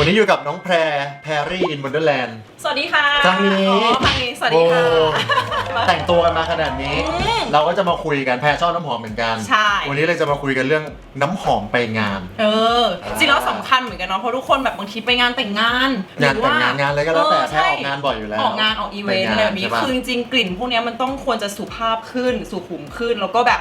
วันนี้อยู่กับน้องแพร แพรรี่อินวันเดอร์แลนด์ สวัสดีค่ะครั้งนี้ อ๋อครั้งนี้ สวัสดีค่ะ แต่งตัวกันมาขนาดนี้ อืมเราก็จะมาคุยกันแพรชอบน้ำหอมเหมือนกัน ใช่ วันนี้เลยจะมาคุยกันเรื่องน้ำหอมไปงาน เออ จริงแล้วสำคัญเหมือนกันเนาะ เพราะทุกคนแบบบางทีไปงานแต่งงานงานแต่งงานงานอะไรก็แล้วแต่เแพรออกงานบ่อยอยู่แล้วออกงานออกอีเวนต์ไปงานอะไรแบบนี้ใช่ปะคือจริงๆกลิ่นพวกเนี้ยมันต้องควรจะสุภาพขึ้นสุขุมขึ้น แล้วก็แบบ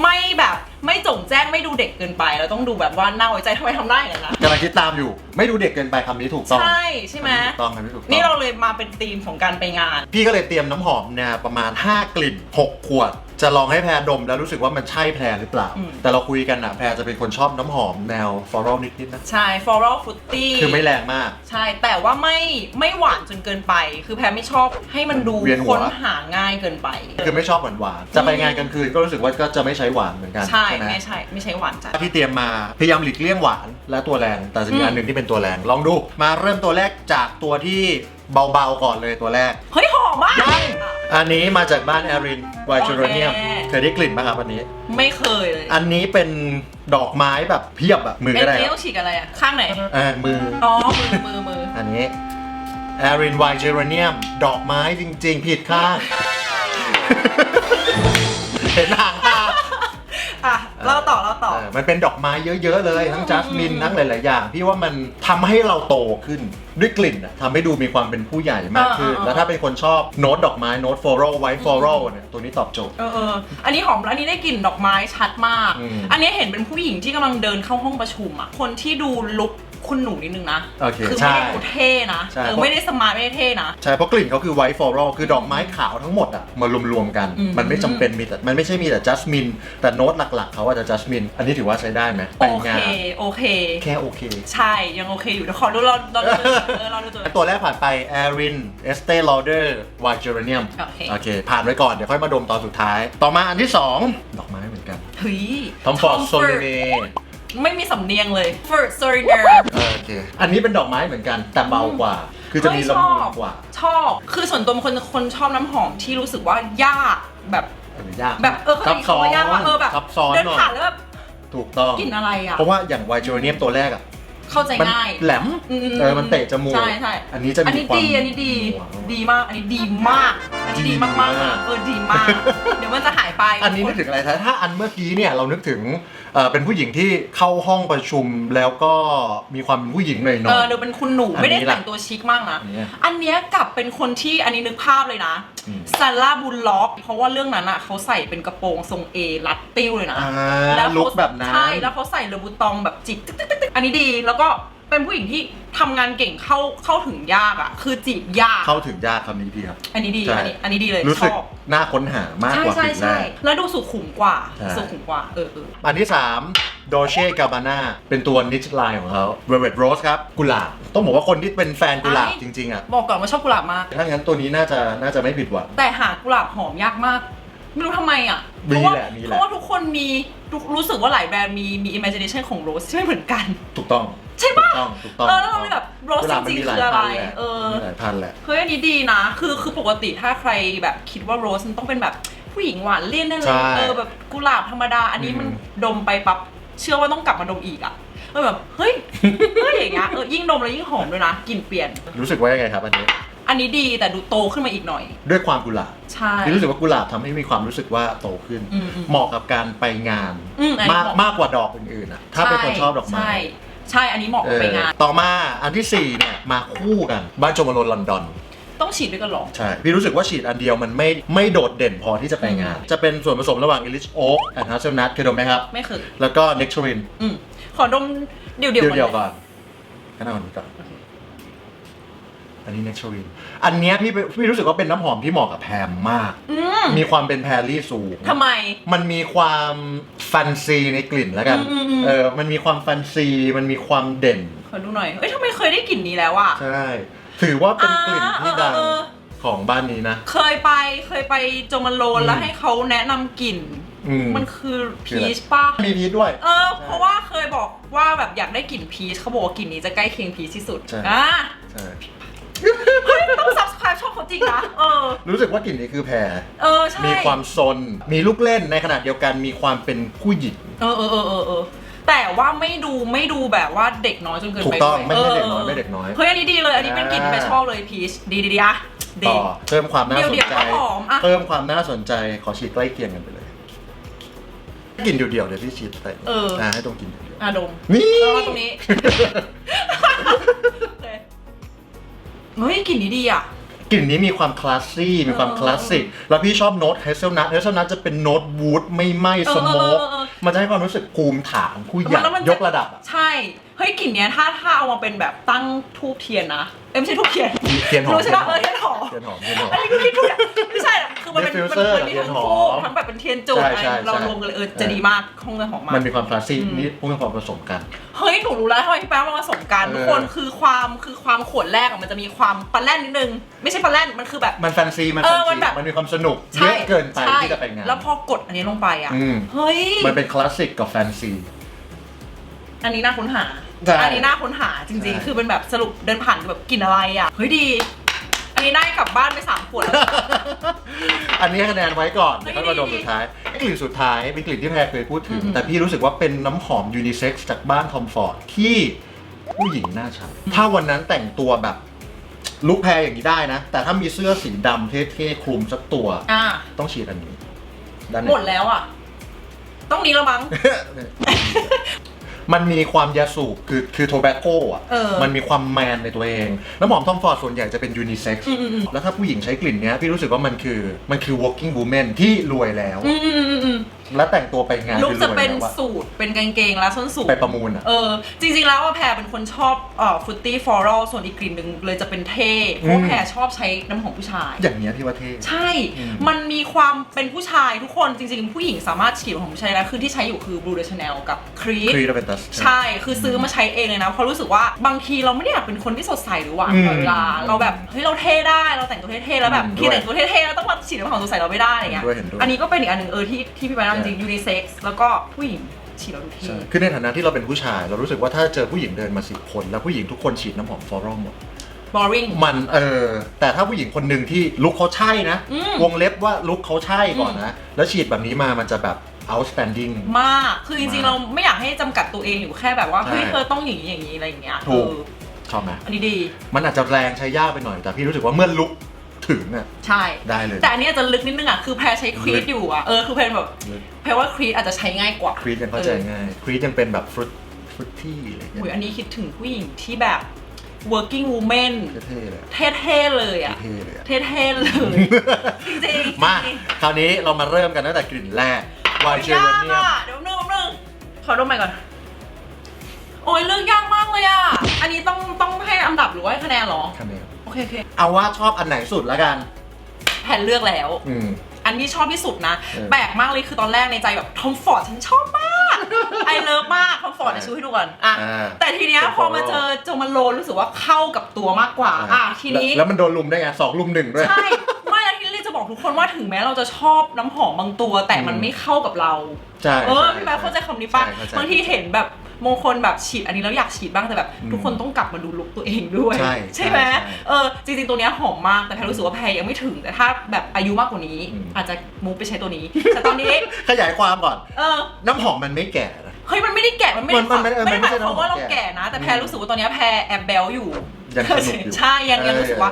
ไม่แบบ ไม่จงแจ้งไม่ดูเด็กเกินไปแล้วต้องดูแบบว่าน่าไว้ใจทำไมทำได้อย่างนั้นนะกำลังคิดตามอยู่ ไม่ดูเด็กเกินไปคำนี้ถูกต้องใช่ใช่ไหมถูกต้องคำนี้ถูกต้อง นี่เราเลยมาเป็นธีมของการไปงาน พี่ก็เลยเตรียมน้ำหอมเนี่ยประมาณ 5 กลิ่น 6 ขวด จะลองให้แพรดมแล้วรู้สึกว่ามันใช่แพรหรือเปล่า อืม แต่เราคุยกันนะแพรจะเป็นคนชอบน้ำหอมแนวฟลอรัลนิดๆนะ ใช่ floral fruity คือไม่แรงมาก ใช่ แต่ว่าไม่ไม่หวานจนเกินไป คือแพรไม่ชอบให้มันดูเวียนหัว ค้นหาง่ายเกินไป คือไม่ชอบหวานหวานๆจะไปงานกลางคืนก็รู้สึกว่าก็จะไม่ใช้หวานเหมือนกันใช่ไหมไม่ใช่ ไม่ใช่หวานจัด ที่เตรียมมาพยายามหลีกเลี่ยงหวานและตัวแรง แต่จะมีอืมอันหนึ่งที่เป็นตัวแรง ลองดู มาเริ่มตัวแรกจากตัวที่เบาๆก่อนเลยตัวแรก เฮ้ยห อมมากอันนี้มาจากบ้านแอรินไวจูเรเนียมโอเค เคยได้กลิ่นไหมครับอันนี้ ไม่เคยเลยอันนี้เป็นดอกไม้แบบเพียบอะมือเอ๊ะก็ได้เอ๊ะครัต้บองฉีกอะไรอะ ข้างไหน เออมือ อ๋อ มือมือมืออันนี้แอรินไวจูเรเนียมดอกไม้จริง ๆ ผิดข้าง เห็นหางตา อะเล่าต่อเล่าต่อเออ มันเป็นดอกไม้เยอะ ๆ เลย ทั้งจัสมินทั้งหลาย ๆ อย่าง พี่ว่ามันทำให้เราโตขึ้นด้วยกลิ่นอะทำให้ดูมีความเป็นผู้ใหญ่มากขึ้น เออเออ แล้วถ้าเป็นคนชอบโน้ตดอกไม้โน้ตฟลอรัลไวท์ฟลอรัลเนี่ยตัวนี้ตอบโจทย์ เออเอออันนี้หอมแล้วอันนี้ได้กลิ่นดอกไม้ชัดมาก อืม อันนี้เห็นเป็นผู้หญิงที่กำลังเดินเข้าห้องประชุมอะ คนที่ดูลุค คุณหนูนิดนึงนะโอเคคือใช่ไม่ได้ดูเท่นะใช่ เออไม่ได้สมาร์ทไม่ได้เท่นะ ใช่เพราะกลิ่นเขาคือไวท์ฟลอรัลคือดอกไม้ขาวทั้งหมดอะมารวมๆกัน อืม มันไม่จำเป็นมีแต่มันไม่ใช่มีแต่จัสมินแต่โน้ตหลักๆเขาอาจจะจัสมินอันนี้ถือว่าใช้ได้ไหมไปโอเคงานโอเค แค่โอเค ใช่ยังโอเคอยู่เดี๋ยวขอดูเราเราดูเออเราดูตัว ตัวแรกผ่านไป Erin Estee Lauder White Geranium โอเคโอเค ผ่านไว้ก่อน เดี๋ยวค่อยมาดมตอนสุดท้าย ต่อมาอันที่ 2 ดอกไม้เหมือนกัน เฮ้ย Tom Ford Soleil ไม่มีสำเนียงเลย Ford Soleil โอเค อันนี้เป็นดอกไม้เหมือนกันแต่เบากว่า คือจะมีละมุนกว่าชอบ คือส่วนตัวเป็นคนคนชอบน้ำหอมที่รู้สึกว่ายากแบบเออยากแบบเออเขาซับใจซ้อว่านยากว่าเออแบบซับซ้อนเดินหน่อยผ่านแล้วแบบถูกต้องกลิ่นอะไรอะ เพราะว่าอย่าง White Geranium ตัวแรกอะ เข้าใจมันง่าย แหลมอืมเออมันเตะจมูกใช่ใช่อันนี้จะอันมีนี้ความ ดีอันนี้ดีดีมาก อันนี้ดีมาก อันนี้ดีมากดีมากๆเออดีมาก เดี๋ยวมันจะหายไปอันนี้นึกถึงอะไรถ้าถ้าอันเมื่อกี้เนี่ยเรานึกถึงเอ่อเป็นผู้หญิงที่เข้าห้องประชุมแล้วก็มีความเป็นผู้หญิงหน่อยๆ เออดูเป็นคุณหนูอันนี้ไม่ได้ล่ะแต่งตัวชิคมากนะ อันเนี้ยอันเนี้ยกลับเป็นคนที่อันนี้นึกภาพเลยนะอืม ซาร่าบุลล็อก เพราะว่าเรื่องนั้นอะเขาใส่เป็นกระโปรงทรงเอรัดติ้วเลยนะ อ่าแล้วลุเขาคแบบนั้น ใช่ แล้วเขาใส่เลอบูตองแบบจิกตึ๊กตึ๊กตึ๊กตึ๊ก อันนี้ดีแล้วก็เป็นผู้หญิงที่ทำงานเก่งเข้าเข้าถึงยากอะคือจีบยาก เข้าถึงยากคำนี้ดีครับ อันนี้ดีใช่ อันนี้อันนี้ดีเลยรู้ชสึกอบน่าค้นหามากใช่กว่าใช่กลิ่นแรใช่ก แล้วดูสุขุมกว่า ใช่ สุขุมกว่าเออเอออันที่3 Dolce Gabbana เป็นตัวนิชไลน์ของเขา Velvet Rose ครับกุหลาบต้องบอกว่าคนที่เป็นแฟนกุหลาบไอ้จริงๆอะบอกก่อนว่าชอบกุหลาบมาก ถ้างั้นตัวนี้น่าจะน่าจะไม่ผิดหวัง แต่หากุหลาบหอมยากมาก ไม่รู้ทำไมอะมีเพราะว่าแหละมีแหละ เพราะว่าทุกคนมีรู้รู้สึกว่าหลายแบรนด์มีมี imagination ของโรสที่ไม่เหมือนกัน ถูกต้องใช่ถูปะกต้องถูกต้องเออแล้วเราเลยแบบโรสกุหจลาบมันริงมีๆหลายคืออะไร พันแหละเออ มีหลายพันแหละ เฮ้ยอันนี้ดีนะ คือคือปกติถ้าใครแบบคิดว่าโรสมันต้องเป็นแบบผู้หญิงหวานเลี่ยนได้เลใช่ยเออแบบกุหลาบธรรมดา อันนี้มันอืม ดมไปปั๊บเชื่อว่าต้องกลับมาดมอีกอะเออแบบเฮ้ยเฮ้ยอย่างเงี้ยเออยิ่งดมแล้วยิ่งหอมด้วยนะกลิ่นเปลี่ยน รู้สึกว่ายังไงครับอันนี้ อันนี้ดีแต่ดูโตขึ้นมาอีกหน่อย ด้วยความกุหลาบใช่พี่รู้สึกว่ากุหลาบทำให้มีความรู้สึกว่าโตขึ้น อืมอืมเหมาะกับการไปงานอืมอันนี้มากเหมาะ มากกว่าดอกอื่นๆอะถ้าเป็นคนชอบดอกไม้ใช่ใช่อันนี้เหมาะกับไปงานเออต่อมาอันที่4เนี่ยมาคู่กันบ้านโจมาโลนลอนดอน ต้องฉีดด้วยกันเหรอ ใช่ พี่รู้สึกว่าฉีดอันเดียวมันไม่ไม่โดดเด่นพอที่จะไปงาน จะเป็นส่วนผสมระหว่าง English Oak and Hazelnut เคยดมไหมครับ ไม่เคยแล้วก็ Nectarine อืมขอดมเดี่ยวๆเดียวเดียวก่ๆอนก่อนกันเอาอันนี้ก่อน อันนี้ Nectarine อันเนี้ยพี่พี่รู้สึกว่าเป็นน้ำหอมที่เหมาะกับแพมมาก อืมมีความเป็นแพรรี่สูง ทำไม มันมีความแฟนซีในกลิ่นแล้วกัน อืมอืมอืม เออ มันมีความแฟนซี มันมีความเด่น ขอดูหน่อย เอ้ยทำไมเคยได้กลิ่นนี้แล้วอะ ใช่ ถือว่าเป็นกลิ่นที่ดังอ่าเออเออ ของบ้านนี้นะ เคยไปเคยไปโจมาโลนอืมแล้วให้เขาแนะนำกลิ่น อืม มันคือคือพีอะไรชป่ะ มีพีชด้วย เออ เพราะว่าเคยบอกว่าแบบอยากได้กลิ่นพีชเขาบอกว่ากลิ่นนี้จะใกล้เคียงพีชที่สุดใช่ อะใช่ เฮ้ยต้อง subscribe ช่องเขาจริงนะ เออ รู้สึกว่ากลิ่นนี้คือแพร เออ ใช่ มีความซน มีลูกเล่นในขณะเดียวกันมีความเป็นผู้หญิง เออเออเออเออเออแต่ว่าไม่ดูไม่ดูแบบว่าเด็กน้อยจนเกินถูไปกต้องด้วยไม่ใช่เด็กน้อยออไม่เด็กน้อยเฮ้ยอันนี้ดีเลย อันนี้เป็นกลิ่นที่แม่ชอบเลยพีชดีดีดีอะดีต่อเพิ่มความน่าสนเดี๋ยวๆใจก็หอมอะเพิ่มความน่าสนใจขอฉีดใกล้เคียงกันไปเลยกลินเดียวๆเดี๋ยวพี่ฉีดไปเอออ่าให้ตรงกลินเดียวอะดมๆนี่แล้วก็ตรงนี้โอเค เฮ้ยกลิ่นนี้ดีอะ กลิ่นนี้มีความคลาสซี่มีความเออคลาสสิกแล้วพี่ชอบโน้ตเฮเซลนัทเฮเซลนัทจะเป็นโน้ตวูดไม่ไหม้เออสโมกเออเออเออ มันจะให้ความรู้สึกภูมิฐานผู้ใหญ่แล้วมันจยกระดับอะใช่ เฮ้ยกลิ่นเนี้ยถ้าถ้าเอามาเป็นแบบตั้งทูบเทียนนะ เอ้ยไม่ใช่ทูบเทียน เทียนหอมรู้ใช่ปะเออเทียนหอม เทียนหอมเทียนหอม มันเป็นมัน Diffuser มันมีทั้งเทียนหอคู่มทั้งแบบเป็นเทียนจุดใช่อะไรใช่เราใช่ รวมกันเลยเออจะดีมากคงจะหอมมาก มันมีความคลาสสิกอืม นี่พวกมีความผสมกัน เฮ้ยหนูรู้แล้วทำไมพี่แป๊บมาผสมกันเออ ทุกคนคือความคือความขวดแรกอะมันจะมีความปลาแล่นนิดนึง ไม่ใช่ปลาแล่นมันคือแบบ มันแฟนซีมันเอแฟอนมันซีแบบ มันมีความสนุกเยใช่อะเกินไปใช่ที่จะไปงาน แล้วพอกดอันนี้ลงไปอะอืม เฮ้ยมันเป็นคลาสสิกกับแฟนซี อันนี้น่าค้นหาใช่อันนี้น่าค้นหาจริงใช่ ๆ คือเป็นแบบสรุปเดินผ่านแบบกลินอะไรอะเฮ้ยดีอั นนี้ได้กลับบ้านไปสามขวดแล้ว อันนี้คะแนนไว้ก่อนเฮ้ยแล้วมาดมดีสุดท้ายกลิ่นสุดท้ายเป็นกลิ่นที่แพรเคยพูดถึงอืมแต่พี่รู้สึกว่าเป็นน้ำหอมยูนิเซ็กซ์จากบ้านทอมฟอร์ดที่ผู้หญิงน่าใช้ถ้าวันนั้นแต่งตัวแบบลุคแพรอย่างนี้ได้นะ แต่ถ้ามีเสื้อสีดำเท่ๆคลุมสักตัว อ่า ต้องฉีดอันนี้ด้านใน หมดแล้วอะ ต้องนี้แล้วมั้ง มันมีความยาสูบคือคือโทแบคโกอะ เออมันมีความแมนในตัวเอง น้ำหอมทอมฟอร์ดส่วนใหญ่จะเป็นยูนิเซ็กซ์อืมอืมอืม แล้วถ้าผู้หญิงใช้กลิ่นเนี้ยพี่รู้สึกว่ามันคือมันคือ working woman ที่รวยแล้ว อืมอืมอืมอืม และแต่งตัวไปงานลุกคือรจะวยเป็นแล้วอะสูตรเป็นกางเกงและส้นสูง ไปประมูลอะ เออจริงๆแล้วว่าแพรเป็นคนชอบเอ่อฟุตตี้ฟลอรัลส่วนอีกกลิ่นหนึ่งเลยจะเป็นเท่เพราะว่าอืมแพรชอบใช้น้ำหอมผู้ชาย อย่างเนี้ยพี่ว่าเท่ ใช่ อืม มันมีความเป็นผู้ชายทุกคนจริง ๆ ผู้หญิงสามารถฉีดของผู้ชายได้คือที่ใช้อยู่คือ Blue de Chanel กับ Creed ครีดเป็นตัส ใช่ คือซื้อมาใช้เองเลยนะ เพราะรู้สึกว่าบางทีเราไม่ได้อยากเป็นคนที่สดใสหรือหวานอืมตลอดเวลาเราแบบเฮ้ยเราเท่ได้เราแต่งตัวเท่ๆแล้วแบบอืมที่แต่งตัวเท่ๆแล้วต้องมาฉีดน้ำหอมสดใสเราไม่ได้อะไรเงี้ยเห็นด้วยเห็นด้วย อันนี้ก็เป็นอีกอันหนึ่งเออที่ที่พี่ไปนั่งจริงยูนิเซ็กซ์แล้วก็ผู้หญิงฉีดแล้วดูเท่ใช่คือในฐานะที่เราเป็นผู้ชาย เรารู้สึกว่าถ้าเจอผู้หญิงเดินมาสิบคน แล้วผู้หญิงทุกคนฉีดน้ำหอมฟลอรัลหมด boring มันเออ แต่ถ้าผู้หญิงคนหนึ่งที่ลุคเขาใช่นะ อืม วงเล็บว่าลุคเขาใช่ก่อนนะ แล้วฉีดแบบนี้มามันจะแบบ outstanding มาก คือจริงๆมากเราไม่อยากให้จำกัดตัวเองอยู่แค่แบบว่าใช่เฮ้ย เธอต้องอย่างนี้อย่างนี้อะไรอย่างเงี้ยถูก เออชอบไหมอันนี้ดี มันอาจจะแรงใช้ยากไปหน่อย แต่พี่รู้สึกว่าเมื่อลุก ถึงอะ ใช่ ได้เลย แต่อันนี้อาจจะลึกนิดนึงอะ คือแพรใช้ครีลึดกอยู่อะ เออ คือแพรแบบแพรว่าครีดอาจจะใช้ง่ายกว่าครีดยังเข้าใจง่ายครีดยังเป็นแบบฟรุตฟรุตที่อะไรเงี้โอ้ยยอันนี้คิดถึงผู้หญิงที่แบบ working woman เท่ๆเลยเท่ๆเลยอะ เท่ๆเลยอะ เท่ๆเลยจริงๆมาคราวนี้เรามาเริ่มกันตั้งแต่กลิ่นแรกวายเจอยากเนียม อะ เดี๋ยวนึงแป๊บนึงขอดมใหม่ก่อน โอ้ยเลือกยากมากเลยอะ อันนี้ต้องต้องให้อันดับหรือว่าให้คะแนนเหรอ คะแนนโอ เคโอเคเอาว่าชอบอันไหนสุดแล้วกันแผ่นเลือกแล้ว อืม อันที่ชอบที่สุดนะ เออแปลกมากเลยคือตอนแรกในใจแบบทอมฟอร์ดฉันชอบมาก ไอเลิฟมากทอมฟอร์ดเดี๋ยวชูให้ดูก่อนอะอ่าแต่ทีเนี้ยเป็นพอมา Foro เจอโจมาโลรู้สึกว่าเข้ากับตัวมากกว่าอะทีนี้ แล้วแล้วมันโดนลุมได้ไงสองลุมหนึ่งด้วย ใช่ ไม่แล้วทีนี้เลยจะบอกทุกคนว่าถึงแม้เราจะชอบน้ำหอมบางตัว แต่มันอืม ไม่เข้ากับเรา ใช่เออใช่พี่แบ๊เข้าใจคำนี้ป่ะใช่เข้ใจ บางทีเห็นแบบ มงคลแบบฉีดอันนี้แล้วอยากฉีดบ้างแต่แบบอืมทุกคนต้องกลับมาดูลุคตัวเองด้วยใช่ไหมใช่ใช่เออจริงๆตัวเนี้ยหอมมากแต่แพรรู้สึกว่าแพรยังไม่ถึงแต่ถ้าแบบอายุมากกว่านี้อืมอาจจะมูฟไปใช้ตัวนี้แต่ตอนนี้ขยายความก่อนเออน้ำหอมมันไม่แก่นะเฮ้ยมันไม่ได้แก่มันไม่ได้มันมันเออไม่ได้มันหไม่มายใช่ความว่าเราน้ำหอมแก่แก่นะ แต่แพรรู้สึกว่าตอนเนี้ยแพรแอบแบลอยู่ยังสนุกอยู่ใช่ยังยังเออรู้สึกว่า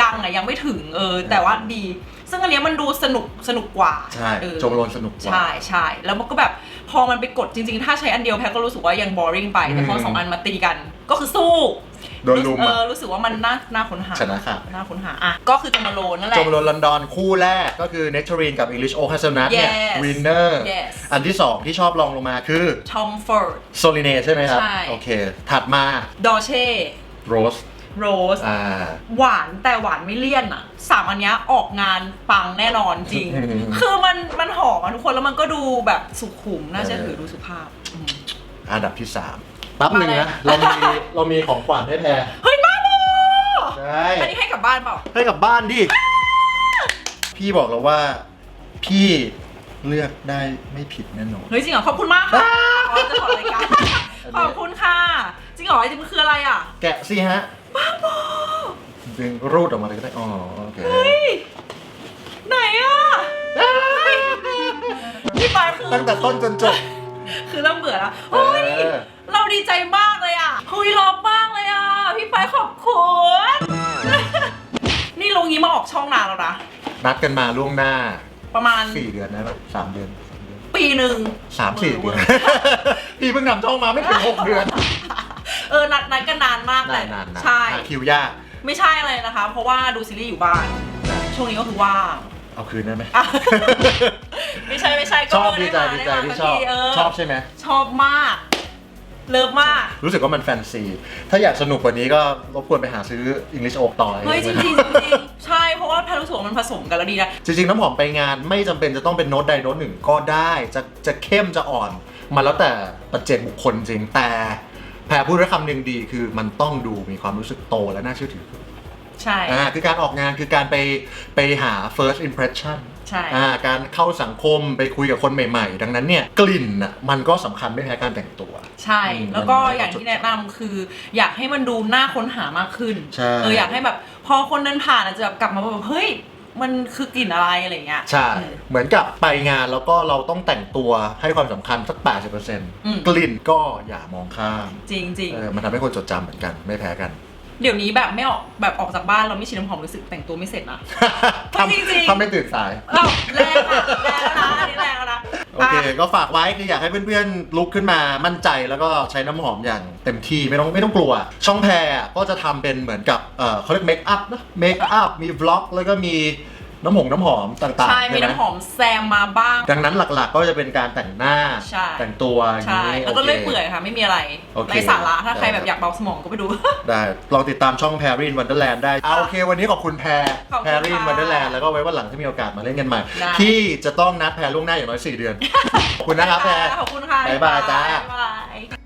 ยังอะยังไม่ถึงเออแต่ว่าดี ซึ่งอันเนี้ยมันดูสนุกสนุกกว่าใช่เออโจมโลนสนุกกว่าใช่ใช่แล้วมันก็แบบ พอมันไปกดจริงๆ ถ้าใช้อันเดียวแพรก็รู้สึกว่ายัง boring ไป แต่พออืมสองอันมาตีกัน ก็คือสู้โดนลุมเออะ อรู้สึกว่ามันน่าน่าค้นหาชนะค่ะ น่าค้นหาอะก็คือจมาโลนนั่นแหโจละ มโลนลอนดอนคู่แรกก็คือเน t ท r รีนกับ English Oak Hazelnut เนี่ย Yes วินเนอร์ Yes อันที่สองที่ชอบลองลงมาคือทอมฟอร์ด โซลิเนใช่ไหมครับ ใช่ โอเค ถัดมาดอเช่ โรส โรสอ่า หวานแต่หวานไม่เลี่ยนอะสามอันเนี้ยออกงานปังแน่นอนจริง อืม คือมันมันหอมอะทุกคนแล้วมันก็ดูแบบสุขุมน่าเชื่อถือเออดูสุภาพอืม อันดับที่สามแปั๊บหนึ่งนะ มาเราเลย มีเรามีของขวัญให้แพรเฮ้ยมาโบใช่อันนี้ให้กลับบ้านเปล่า ให้กลับบ้านดิ พี่บอกแล้วว่า พี่เลือกได้ไม่ผิดแน่นอน เฮ้ยจริงเหรอขอบคุณมากค่ะอ๋อจะขอรายการขอบคุณค่ะ จริงเหรอจริงมันคืออะไรอะ แกะสิฮะ ดึงรูดออกมาเลยก็ได้ อ๋อ โอเคไหนอะพี่ปายคือตั้งแต่ต้นจนจบ คือเริ่มเบื่อแล้วเฮ้ย เออ เราดีใจมากเลยอะคุยรอบมากเลยอะ พี่ไปขอบคุณ นี่ลงนี้มาออกช่องนานแล้วนะ นัดกันมาล่วงหน้าประมาณสี่เดือนนะแบบสามเดือนปีหนึ่งสามสี่เดือน พี่เพิ่งนำช่องมาไม่ถึงหกเดือนเออนัดนัดกันนานมากแต่นานๆนะใช่ หาคิวยาก ไม่ใช่อะไรนะคะ เพราะว่าดูซีรีส์อยู่บ้าน ช่วงนี้ก็คือว่าง เอาคืนได้ไหมอะไม่ใช่ไม่ใช่ก็ชอบเดีใจมาดีใจมาที่สักชอบทีเชอบใช่ไหมชอบมาก เลิฟมาก รู้สึกว่ามันแฟนซี ถ้าอยากสนุกกว่านี้ก็รบกวนไปหาซื้อ English Oak ต่อเฮ้ยจริงๆจริงๆใช่เพราะว่าแพรรู้สึกว่ามันผสมกันแล้วดีนะ จริงๆ น้ำหอมไปงานไม่จำเป็นจะต้องเป็นโน้ตใดโน้ตหนึ่งก็ได้ จะจะเข้มจะอ่อน มันแล้วแต่ปัจเจกบุคคลจริงแต่ แพรพูดไว้คำหนึ่งดีคือมันต้องดูมีความรู้สึกโตและน่าเชื่อถือใช่ อ่าคือการออกงานคือการไปไปหา first impression ใช่ อ่าการเข้าสังคมไปคุยกับคนใหม่ๆ ดังนั้นเนี่ยกลิ่นอะมันก็สำคัญไม่แพ้การแต่งตัว ใช่ อืมแล้วก็มันอย่างที่แนะนำคือ อยากให้มันดูน่าค้นหามากขึ้น ใช่ เอออยากให้แบบพอคนเดินผ่านอาจจะแบบกลับมาแบบเฮ้ย มันคือกลิ่นอะไรอะไรเงี้ย ใช่อืมเหมือนกับไปงานแล้วก็เราต้องแต่งตัวให้ความสำคัญสักอืม80%กลิ่นก็อย่ามองข้ามจริงจริงๆเออมันทำให้คนจดจำเหมือนกันไม่แพ้กัน เดี๋ยวนี้แบบไม่ออกแบบออกจากบ้านเราไม่ฉีดน้ำหอมรู้สึกแต่งตัวไม่เสร็จนะทำจริงๆ ทำไม่ตื่นสายเอ้าแรงอะแรงแล้วนะอันนี้แรงแล้วนะ โอเค ก็ฝากไว้คืออยากให้เพื่อนๆ ลุกขึ้นมามั่นใจแล้วก็ใช้น้ำหอมอย่างเต็มที่ไม่ต้องไม่ต้องกลัว ช่องแพรก็จะทำเป็นเหมือนกับเออเขาเรียกเมคอัพนะเมคอัพมีบล็อกแล้วก็มี น้ำหงน้ำหอมต่างๆใช่มีไหน้ำหอมแซมมาบ้าง ดังนั้นหลักๆก็จะเป็นการแต่งหน้าใช่ แต่งตัวอย่างใช่นี้แล้วก็โค เลื่อยเปื่อยค่ะ ไม่มีอะไรโอเคในสาระถ้าใครได้แบบอยากเบาสมองก็ไปดู ได้ลองติดตามช่องแพรินวันเดอร์แลนด์ได้เอาโอเค วันนี้ขอบคุณแพร ขอบคุณแพรินค่ะวันเดอร์แลนด์แล้วก็ไว้วันหลังที่มีโอกาสมาเล่นกันใหม่ ได้ ที่จะต้องนัดแพรล่วงหน้าอย่างน้อย 4 เดือน ขอบคุณนะครับแพร ขอบคุณค่ะบ๊ายบายจ้า บ๊ายบาย